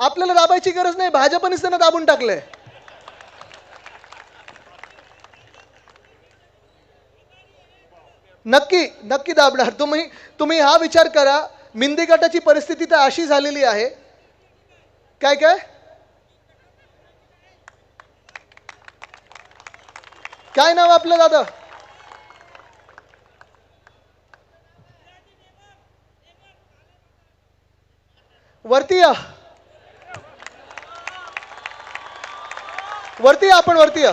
आपल्याला दाबायची गरज नाही भाजपनेच त्यांना दाबून टाकलंय. नक्की नक्की दाबणार. तुम्ही तुम्ही हा विचार करा. मिंदी गटाची परिस्थिती तर अशी झालेली आहे. काय काय? काय नाव आपलं दादा? वरती या. वरती या आपण वरती या.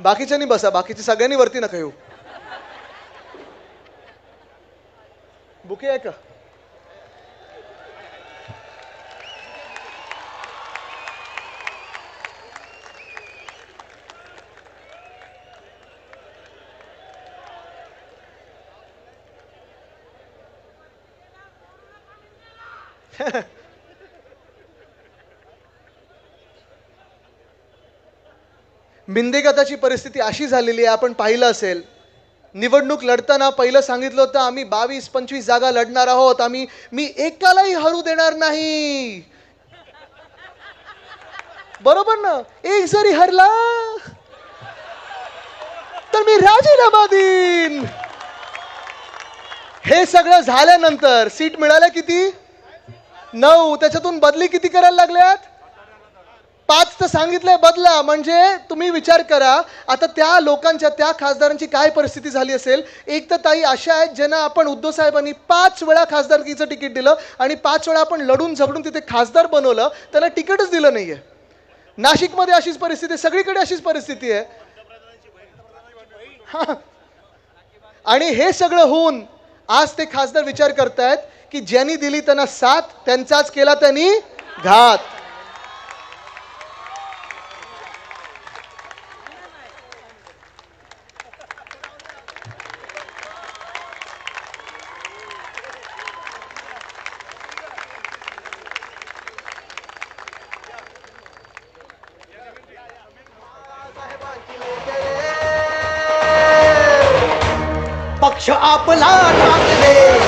बाकीच्यांनी बसा बाकीचे सगळ्यांनी वरती नका येऊ. बुके आहे का? बिंदेगताची परिस्थिती अशी झालेली आहे आपण पाहिलं असेल. निवडणूक लढताना पहिलं सांगितलं होतं आम्ही बावीस पंचवीस जागा लढणार आहोत. आम्ही मी एकालाही हरू देणार नाही. बरोबर ना? एक जरी हरला तर मी राजीनामा देईन. हे सगळं झाल्यानंतर सीट मिळाल्या किती? नऊ त्याच्यातून बदली किती करायला लागल्यात? पाच तर सांगितलंय बदला. म्हणजे तुम्ही विचार करा आता त्या लोकांच्या त्या खासदारांची काय परिस्थिती झाली असेल? एक तर ताई अशा आहेत ज्यांना आपण उद्धव साहेबांनी पाच वेळा खासदारकीचं तिकीट दिलं आणि पाच वेळा आपण लढून झगडून तिथे खासदार बनवलं त्याला तिकीटच दिलं नाहीये. नाशिकमध्ये अशीच परिस्थिती आहे सगळीकडे अशीच परिस्थिती आहे. हा. आणि हे सगळं होऊन आज ते खासदार विचार करतायत की ज्यांनी दिली त्यांना साथ त्यांचाच केला त्यांनी घात. आपला टाकले